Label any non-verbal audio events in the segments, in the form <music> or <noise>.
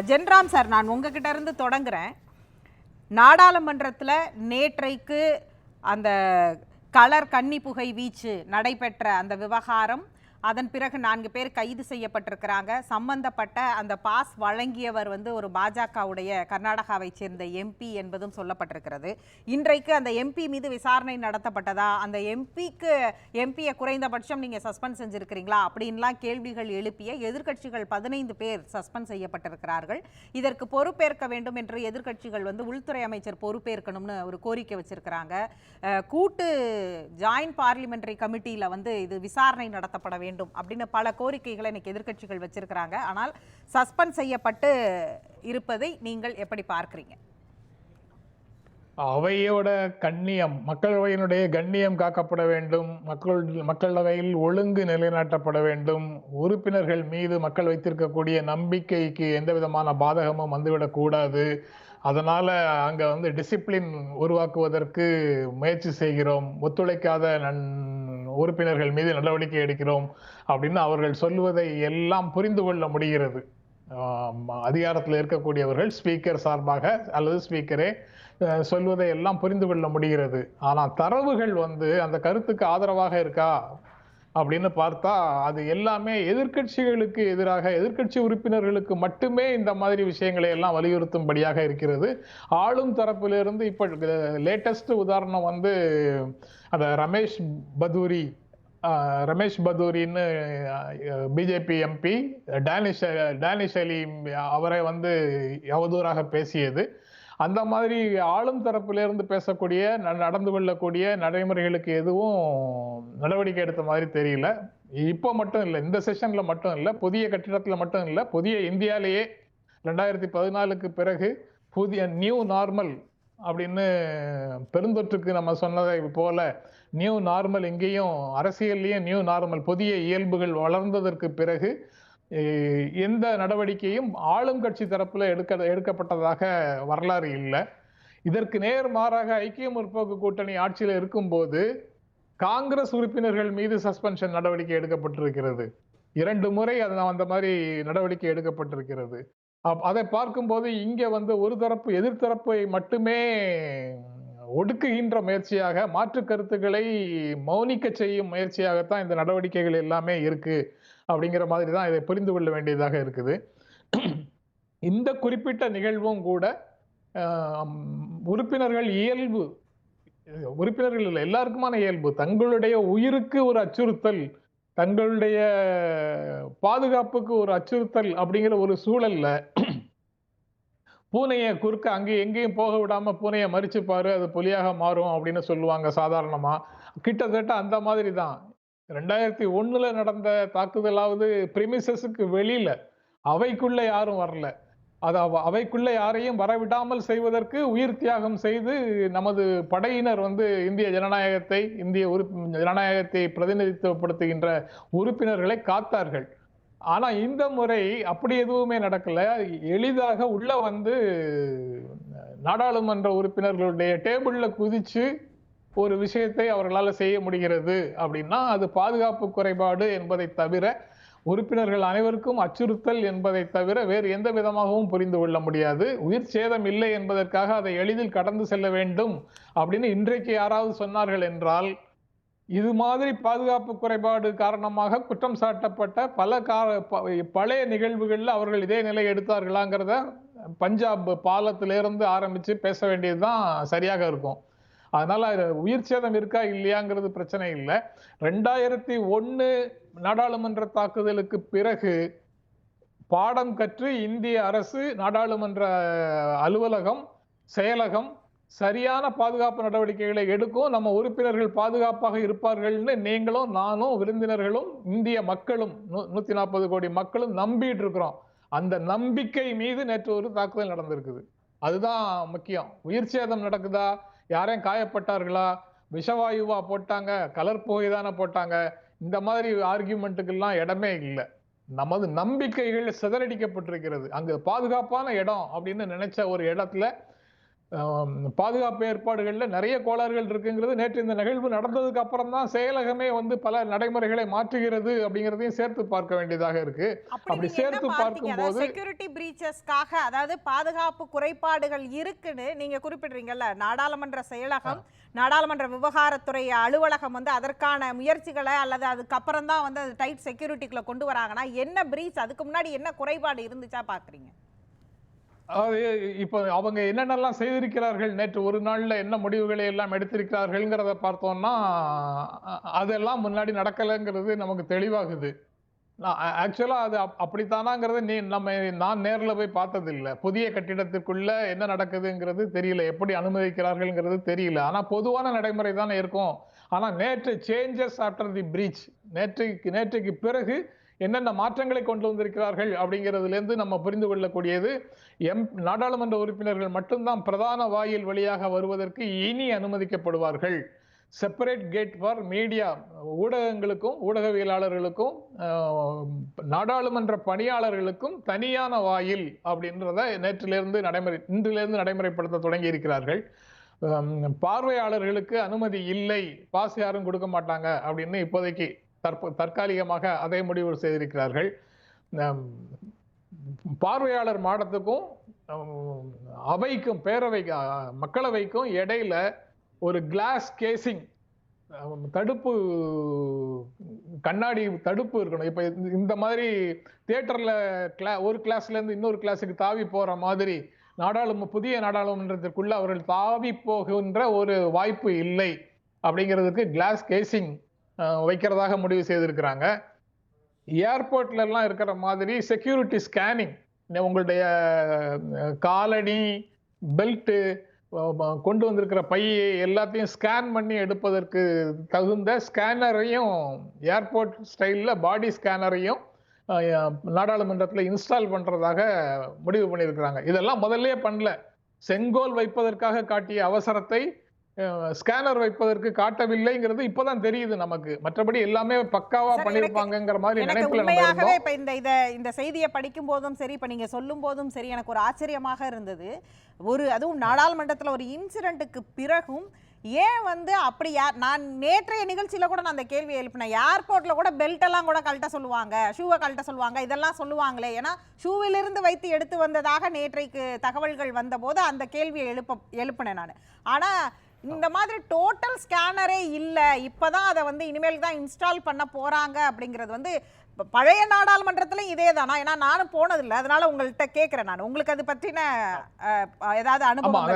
Jenram sir நான் உங்ககிட்ட இருந்து தொடங்குறேன். நாடாளுமன்றத்தில் நேற்றைக்கு அந்த கலர் கன்னி புகை வீச்சு நடைபெற்ற அந்த விவகாரம் அதன் பிறகு நான்கு பேர் கைது செய்யப்பட்டிருக்கிறாங்க. சம்பந்தப்பட்ட அந்த பாஸ் வழங்கியவர் வந்து ஒரு பாஜகவுடைய கர்நாடகாவைச் சேர்ந்த எம்பி என்பதும் சொல்லப்பட்டிருக்கிறது. இன்றைக்கு அந்த எம்பி மீது விசாரணை நடத்தப்பட்டதா? அந்த எம்பிக்கு எம்பியை குறைந்தபட்சம் நீங்கள் சஸ்பெண்ட் செஞ்சுருக்கிறீங்களா? அப்படின்லாம் கேள்விகள் எழுப்பிய எதிர்க்கட்சிகள் பதினைந்து பேர் சஸ்பெண்ட் செய்யப்பட்டிருக்கிறார்கள். இதற்கு பொறுப்பேற்க வேண்டும் என்று எதிர்க்கட்சிகள் வந்து உள்துறை அமைச்சர் பொறுப்பேற்கணும்னு ஒரு கோரிக்கை வச்சிருக்கிறாங்க. கூட்டு ஜாயின்ட் பார்லிமெண்டரி கமிட்டியில் வந்து இது விசாரணை நடத்தப்பட வேண்டும். வேண்டும் அப்படின்னு பல கோரிக்கைகளை இன்னைக்கு எதிர்க்கட்சிகள் வச்சிருக்கிறாங்க. ஆனால் சஸ்பெண்ட் செய்யப்பட்டு இருப்பதை நீங்கள் எப்படி பார்க்குறீங்க? அவையோட கண்ணியம் மக்களவையினுடைய கண்ணியம் காக்கப்பட வேண்டும். மக்கள் மக்களவையில் ஒழுங்கு நிலைநாட்டப்பட வேண்டும். உறுப்பினர்கள் மீது மக்கள் வைத்திருக்கக்கூடிய நம்பிக்கைக்கு எந்த விதமான பாதகமும் வந்துவிடக்கூடாது அதனால் அங்கே வந்து டிசிப்ளின் உருவாக்குவதற்கு முயற்சி செய்கிறோம். ஒத்துழைக்காத நன் உறுப்பினர்கள் மீது நடவடிக்கை எடுக்கிறோம் அப்படின்னு அவர்கள் சொல்லுவதை எல்லாம் புரிந்து கொள்ள முடிகிறது. அதிகாரத்தில் இருக்கக்கூடியவர்கள் ஸ்பீக்கர் சார்பாக அல்லது ஸ்பீக்கரே சொல்வதை எல்லாம் புரிந்து கொள்ள முடிகிறது. ஆனால் தரவுகள் வந்து அந்த கருத்துக்கு ஆதரவாக இருக்கா? அப்படின்னு பார்த்தா அது எல்லாமே எதிர்க்கட்சிகளுக்கு எதிராக எதிர்க்கட்சி உறுப்பினர்களுக்கு மட்டுமே இந்த மாதிரி விஷயங்களை எல்லாம் வலியுறுத்தும்படியாக இருக்கிறது. ஆளும் தரப்பிலிருந்து இப்போ லேட்டஸ்ட் உதாரணம் வந்து அந்த ரமேஷ் பதூரி ரமேஷ் பதூரின்னு பிஜேபி எம்பி டேனிஷ் டேனிஷ் அலி அவரை வந்து அவதூறாக பேசியது. அந்த மாதிரி ஆளும் தரப்பிலிருந்து பேசக்கூடிய ந- நடந்து கொள்ளக்கூடிய நடைமுறைகளுக்கு எதுவும் நடவடிக்கை எடுத்த மாதிரி தெரியல. இப்போ மட்டும் இல்லை இந்த செஷன்ல மட்டும் இல்லை புதிய கட்டிடத்தில் மட்டும் இல்லை புதிய இந்தியாலேயே ரெண்டாயிரத்தி பதினாலுக்கு பிறகு புதிய நியூ நார்மல் அப்படின்னு பெருந்தொற்றுக்கு நம்ம சொன்னதை போல நியூ நார்மல் இங்கேயும் அரசியல்லையும் நியூ நார்மல் புதிய இயல்புகள் வளர்ந்ததற்கு பிறகு எந்த நடவடிக்கையும் ஆளும் கட்சி தரப்புல எடுக்க எடுக்கப்பட்டதாக வரலாறு இல்லை. இதற்கு நேர் மாறாக ஐக்கிய முற்போக்கு கூட்டணி ஆட்சியில் இருக்கும்போது காங்கிரஸ் உறுப்பினர்கள் மீது சஸ்பென்ஷன் நடவடிக்கை எடுக்கப்பட்டிருக்கிறது. இரண்டு முறை அது அந்த மாதிரி நடவடிக்கை எடுக்கப்பட்டிருக்கிறது. அப்- அதை பார்க்கும்போது இங்கே வந்து ஒரு தரப்பு எதிர்த்தரப்பை மட்டுமே ஒடுக்குகின்ற முயற்சியாக மாற்று கருத்துக்களை மௌனிக்க செய்யும் முயற்சியாகத்தான் இந்த நடவடிக்கைகள் எல்லாமே இருக்குது அப்படிங்கிற மாதிரி தான் இதை புரிந்து கொள்ள வேண்டியதாக இருக்குது. இந்த குறிப்பிட்ட நிகழ்வும் கூட உறுப்பினர்கள் இயல்பு உறுப்பினர்கள் இல்லை எல்லாருக்குமான இயல்பு. தங்களுடைய உயிருக்கு ஒரு அச்சுறுத்தல் தங்களுடைய பாதுகாப்புக்கு ஒரு அச்சுறுத்தல் அப்படிங்கிற ஒரு சூழல்ல பூனையை குறுக்க அங்கே எங்கேயும் போக விடாம பூனையை மறிச்சு பாரு அது புலியாக மாறும் அப்படின்னு சொல்லுவாங்க சாதாரணமா. கிட்டத்தட்ட அந்த மாதிரி தான். ரெண்டாயிரத்தி ஒண்ணுல நடந்த தாக்குதலாவது பிரிமிசஸுக்கு வெளியில அவைக்குள்ள யாரும் வரல. அது அவ- அவைக்குள்ள யாரையும் வரவிடாமல் செய்வதற்கு உயிர் தியாகம் செய்து நமது படையினர் வந்து இந்திய ஜனநாயகத்தை இந்திய உறு ஜனநாயகத்தை பிரதிநிதித்துவப்படுத்துகின்ற உறுப்பினர்களை காத்தார்கள். ஆனா இந்த முறை அப்படி எதுவுமே நடக்கல. எளிதாக உள்ள வந்து நாடாளுமன்ற உறுப்பினர்களுடைய டேபிள்ல குதிச்சு ஒரு விஷயத்தை அவர்களால் செய்ய முடிகிறது அப்படின்னா அது பாதுகாப்பு குறைபாடு என்பதை தவிர உறுப்பினர்கள் அனைவருக்கும் அச்சுறுத்தல் என்பதை தவிர வேறு எந்த விதமாகவும் புரிந்து கொள்ள முடியாது. உயிர் சேதம் இல்லை என்பதற்காக அதை எளிதில் கடந்து செல்ல வேண்டும் அப்படின்னு இன்றைக்கு யாராவது சொன்னார்கள் என்றால் இது மாதிரி பாதுகாப்பு குறைபாடு காரணமாக குற்றம் சாட்டப்பட்ட பல கார ப- பழைய நிகழ்வுகளில் அவர்கள் இதே நிலை எடுத்தார்களாங்கிறத பஞ்சாப் பாலத்திலிருந்து ஆரம்பித்து பேச வேண்டியது தான் சரியாக இருக்கும். அதனால உயிர் சேதம் இருக்கா இல்லையாங்கிறது பிரச்சனை இல்லை. ரெண்டாயிரத்தி ஒன்று நாடாளுமன்ற தாக்குதலுக்கு பிறகு பாடம் கற்று இந்திய அரசு நாடாளுமன்ற அலுவலகம் செயலகம் சரியான பாதுகாப்பு நடவடிக்கைகளை எடுக்கும். நம்ம உறுப்பினர்கள் பாதுகாப்பாக இருப்பார்கள்னு நீங்களும் நானும் விருந்தினர்களும் இந்திய மக்களும் நூ- நூத்தி நாற்பது கோடி மக்களும் நம்பிட்டு இருக்கிறோம். அந்த நம்பிக்கை மீது நேற்று ஒரு தாக்குதல் நடந்திருக்குது. அதுதான் முக்கியம். உயிர் சேதம் நடக்குதா? யாரையும் காயப்பட்டார்களா? விஷவாயுவா போட்டாங்க கலர் புகை தானே போட்டாங்க. இந்த மாதிரி ஆர்கியூமெண்ட்டுக்கெல்லாம் இடமே இல்லை. நமது நம்பிக்கைகள் சிதறடிக்கப்பட்டிருக்கிறது. அங்கு பாதுகாப்பான இடம் அப்படின்னு நினைச்ச ஒரு இடத்துல பாதுகாப்பு ஏற்பாடுகள்ல நிறைய கோளாறுகள் இருக்குங்கிறது நேற்று இந்த நிகழ்வு நடந்ததுக்கு அப்புறம் தான் செயலகமே வந்து பல நடைமுறைகளை மாற்றுகிறது அப்படிங்கிறதையும் சேர்த்து பார்க்க வேண்டியதாக இருக்கு. அப்படி சேர்த்து பார்க்கும்போது- செக்யூரிட்டி பிரீச்சஸ்க்காக அதாவது பாதுகாப்பு குறைபாடுகள் இருக்குன்னு நீங்க குறிப்பிடுறீங்கல்ல? நாடாளுமன்ற செயலகம் நாடாளுமன்ற விவகாரத்துறை அலுவலகம் வந்து அதற்கான முயற்சிகளை அல்லது அதுக்கப்புறம் தான் வந்து அது டைட் செக்யூரிட்டிக்குள்ள கொண்டு வராங்கன்னா என்ன பிரீச் அதுக்கு முன்னாடி என்ன குறைபாடு இருந்துச்சா பாக்குறீங்க? அது இப்போ அவங்க என்னென்னலாம் செய்திருக்கிறார்கள் நேற்று ஒரு நாள்ல என்ன முடிவுகளை எல்லாம் எடுத்திருக்கிறார்கள்ங்கிறத பார்த்தோம்னா அதெல்லாம் முன்னாடி நடக்கலைங்கிறது நமக்கு தெளிவாகுது. ஆக்சுவலாக அது அப்- அப்படித்தானாங்கிறது நீ நம்ம நான் நேரில் போய் பார்த்ததில்லை. புதிய கட்டிடத்துக்குள்ள என்ன நடக்குதுங்கிறது தெரியல. எப்படி அனுமதிக்கிறார்கள்ங்கிறது தெரியல. ஆனால் பொதுவான நடைமுறை தானே இருக்கும். ஆனால் நேற்று சேஞ்சஸ் ஆஃப்டர் தி பிரீச் நேற்றுக்கு நேற்றுக்கு பிறகு என்னென்ன மாற்றங்களை கொண்டு வந்திருக்கிறார்கள் அப்படிங்கிறதுலேருந்து நம்ம புரிந்து கொள்ளக்கூடியது. எம் நாடாளுமன்ற உறுப்பினர்கள் மட்டும்தான் பிரதான வாயில் வழியாக வருவதற்கு இனி அனுமதிக்கப்படுவார்கள். செப்பரேட் கேட் ஃபார் மீடியா ஊடகங்களுக்கும் ஊடகவியலாளர்களுக்கும் நாடாளுமன்ற பணியாளர்களுக்கும் தனியான வாயில் அப்படின்றத நேற்றிலிருந்து நடைமுறை இன்றிலிருந்து நடைமுறைப்படுத்த தொடங்கி இருக்கிறார்கள். பார்வையாளர்களுக்கு அனுமதி இல்லை. பாஸ் யாரும் கொடுக்க மாட்டாங்க அப்படின்னு இப்போதைக்கு தற்போ தற்காலிகமாக அதை முடிவு செய்திருக்கிறார்கள். பார்வையாளர் மாடத்துக்கும் அவைக்கும் பேரவை மக்களவைக்கும் இடையில ஒரு கிளாஸ் கேசிங் தடுப்பு கண்ணாடி தடுப்பு இருக்கணும். இப்போ இந்த- இந்த மாதிரி தேட்டரில் கிளா ஒரு கிளாஸ்லேருந்து இன்னொரு கிளாஸுக்கு தாவி போகிற மாதிரி நாடாளும புதிய நாடாளுமன்றத்திற்குள்ள அவர்கள் தாவி போகின்ற ஒரு வாய்ப்பு இல்லை. அப்படிங்கிறதுக்கு கிளாஸ் கேசிங் வைக்கிறதாக முடிவு செய்திருக்கிறாங்க. ஏர்போர்ட்லலாம் இருக்கிற மாதிரி செக்யூரிட்டி ஸ்கேனிங் உங்களுடைய அஹ், காலணி பெல்ட்டு கொண்டு வந்திருக்கிற பையை எல்லாத்தையும் ஸ்கேன் பண்ணி எடுப்பதற்கு தகுந்த ஸ்கேனரையும் ஏர்போர்ட் ஸ்டைலில் பாடி ஸ்கேனரையும் நாடாளுமன்றத்தில் இன்ஸ்டால் பண்ணுறதாக முடிவு பண்ணியிருக்கிறாங்க. இதெல்லாம் முதல்ல பண்ணல. செங்கோல் வைப்பதற்காக காட்டிய அவசரத்தை ஸ்கேனர் வைப்பதற்கு காட்டவில்லைங்கிறது இப்பதான் தெரியுது நமக்கு. மற்றபடி எல்லாமே பக்காவா பண்ணிருப்பாங்கங்கிற மாதிரி எனக்கு நினைப்புல உண்மையாகவே இப்ப இந்த இத இந்த செய்தியை படிக்கும் போதும் சரி இப்ப நீங்க சொல்லும் போதும் சரி எனக்கு ஒரு ஆச்சரியமாக இருந்தது. ஒரு அதுவும் நாடாளுமன்றத்துல ஒரு இன்சிடென்ட்டுக்கு பிறகும் ஏன் வந்து அப்படி யார் நான் நேற்றைய நிகழ்ச்சியில கூட நான் அந்த கேள்வி எழுப்பினேன். ஏர்போர்ட்ல கூட பெல்ட் எல்லாம் கூட கழட்ட சொல்லுவாங்க ஷூவை கழட்ட சொல்லுவாங்க இதெல்லாம் சொல்லுவாங்களே. ஏன்னா ஷூவிலிருந்து வைத்து எடுத்து வந்ததாக நேற்றைக்கு தகவல்கள் வந்தபோது அந்த கேள்வியை எழுப்ப எழுப்பினேன் நான். ஆனா இந்த மாதிரி டோட்டல் ஸ்கேனரே இல்ல. இப்பதான் அதை வந்து இனிமேல் தான் இன்ஸ்டால் பண்ண போறாங்க அப்படிங்கிறது வந்து பழைய நாடாளுமன்றத்துல இதே தானா. ஏன்னா நானும் போனதில்லை. அதனால உங்கள்கிட்ட கேட்கிறேன் நான். உங்களுக்கு அது பற்றின ஏதாவது அனுபவம்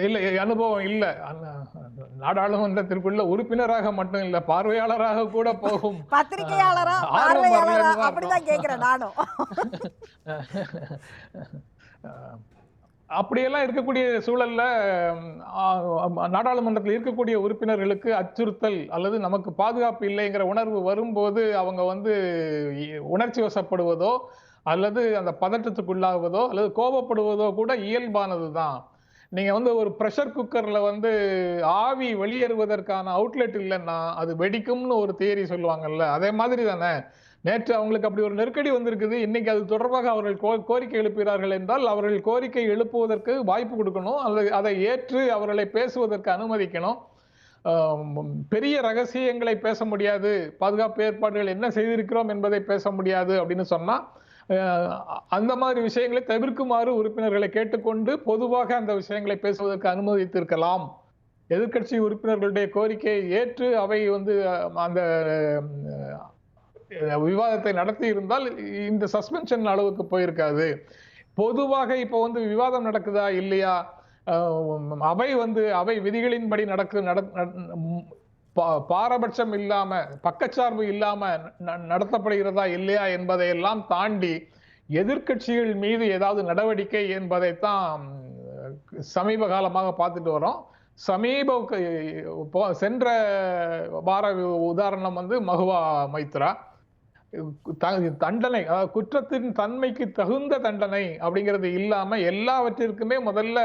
இல்ல அனுபவம் இல்ல. நாடாளுமன்றத்திற்குள்ள உறுப்பினராக மட்டும் இல்ல பார்வையாளராக கூட போகும். <laughs> பத்திரிகையாளரா பார்வையாளரா அப்படிதான். கேட்கிறேன் நானும். <laughs> அப்படியெல்லாம் இருக்கக்கூடிய சூழல்ல நாடாளுமன்றத்தில் இருக்கக்கூடிய உறுப்பினர்களுக்கு அச்சுறுத்தல் அல்லது நமக்கு பாதுகாப்பு இல்லைங்கிற உணர்வு வரும்போது அவங்க வந்து உணர்ச்சி வசப்படுவதோ அல்லது அந்த பதற்றத்துக்குள்ளாகுவதோ அல்லது கோபப்படுவதோ கூட இயல்பானது தான். நீங்கள் வந்து ஒரு ப்ரெஷர் குக்கரில் வந்து ஆவி வெளியேறுவதற்கான அவுட்லெட் இல்லைன்னா அது வெடிக்கும்னு ஒரு தியரி சொல்லுவாங்கல்ல அதே மாதிரி தானே? நேற்று அவங்களுக்கு அப்படி ஒரு நெருக்கடி வந்திருக்குது. இன்னைக்கு அது தொடர்பாக அவர்கள் கோ- கோரிக்கை எழுப்புகிறார்கள் என்றால் அவர்கள் கோரிக்கை எழுப்புவதற்கு வாய்ப்பு கொடுக்கணும். அல்லது அதை ஏற்று அவர்களை பேசுவதற்கு அனுமதிக்கணும். பெரிய ரகசியங்களை பேச முடியாது. பாதுகாப்பு ஏற்பாடுகள் என்ன செய்திருக்கிறோம் என்பதை பேச முடியாது அப்படின்னு சொன்னால் அந்த மாதிரி விஷயங்களை தவிர்க்குமாறு உறுப்பினர்களை கேட்டுக்கொண்டு பொதுவாக அந்த விஷயங்களை பேசுவதற்கு அனுமதித்திருக்கலாம். எதிர்க்கட்சி உறுப்பினர்களுடைய கோரிக்கையை ஏற்று அவை வந்து அந்த விவாதத்தை நடத்தி இருந்தால் இந்த சஸ்பென்ஷன் அளவுக்கு போயிருக்காது. பொதுவாக இப்போ வந்து விவாதம் நடக்குதா இல்லையா? அவை வந்து அவை விதிகளின்படி நடக்கு நட பா- பாரபட்சம் இல்லாம பக்கச்சார்பு இல்லாம ந- நடத்தப்படுகிறதா இல்லையா என்பதையெல்லாம் தாண்டி எதிர்க்கட்சிகள் மீது ஏதாவது நடவடிக்கை என்பதைத்தான் சமீப காலமாக பார்த்துட்டு வரோம் சமீப சென்ற வார உதாரணம் வந்து மகுவா மைத்ரா. தண்டனை அதாவது குற்றத்தின் தன்மைக்கு தகுந்த தண்டனை அப்படிங்கிறது இல்லாம எல்லாவற்றிற்குமே முதல்ல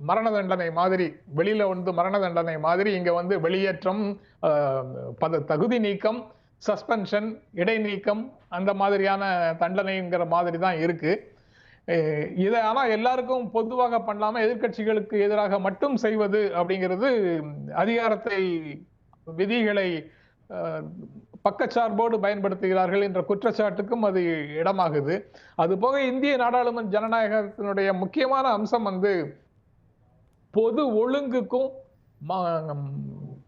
மரண தண்டனை மாதிரி வெளியில வந்து மரண தண்டனை மாதிரி இங்க வந்து வெளியேற்றம் பத தகுதி நீக்கம் சஸ்பென்ஷன் இடைநீக்கம் அந்த மாதிரியான தண்டனைங்கிற மாதிரி தான் இருக்கு. இதை ஆனால் எல்லாருக்கும் பொதுவாக பண்ணாம எதிர்க்கட்சிகளுக்கு எதிராக மட்டும் செய்வது அப்படிங்கிறது அதிகாரத்தை விதிகளை பக்கச்சார்போடு பயன்படுத்துகிறார்கள் என்ற குற்றச்சாட்டுக்கும் அது இடமாகுது. அதுபோக இந்திய நாடாளுமன்ற ஜனநாயகத்தினுடைய முக்கியமான அம்சம் வந்து பொது ஒழுங்குக்கும்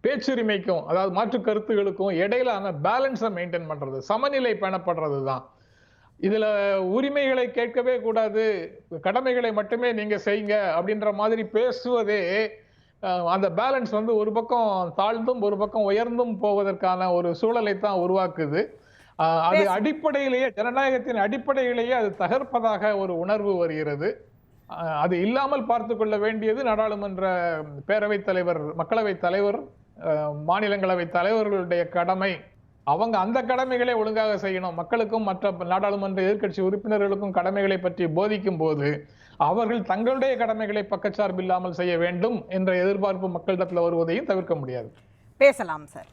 பேச்சுரிமைக்கும் அதாவது மாற்று கருத்துகளுக்கும் இடையிலான பேலன்ஸை மெயின்டைன் பண்ணுறது சமநிலை பேணப்படுறது தான். இதில் உரிமைகளை கேட்கவே கூடாது கடமைகளை மட்டுமே நீங்கள் செய்யுங்க அப்படின்ற மாதிரி பேசுவதே அந்த பேலன்ஸ் வந்து ஒரு பக்கம் தாழ்ந்தும் ஒரு பக்கம் உயர்ந்தும் போவதற்கான ஒரு சூழலை தான் உருவாக்குது. அது. அடிப்படையிலேயே ஜனநாயகத்தின் அடிப்படையிலேயே அது தகர்ப்பதாக ஒரு உணர்வு வருகிறது. அது இல்லாமல் பார்த்து கொள்ள வேண்டியது நாடாளுமன்ற பேரவைத் தலைவர் மக்களவைத் தலைவர் மாநிலங்களவை தலைவர்களுடைய கடமை. அவங்க அந்த கடமைகளை ஒழுங்காக செய்யணும். மக்களுக்கும் மற்ற நாடாளுமன்ற எதிர்க்கட்சி உறுப்பினர்களுக்கும் கடமைகளை பற்றி போதிக்கும் போது அவர்கள் தங்களுடைய கடமைகளை பக்கச்சார்பில்லாமல் செய்ய வேண்டும் என்ற எதிர்பார்ப்பு மக்களிடத்தில் வருவதையும் தவிர்க்க முடியாது. பேசலாம் சார்.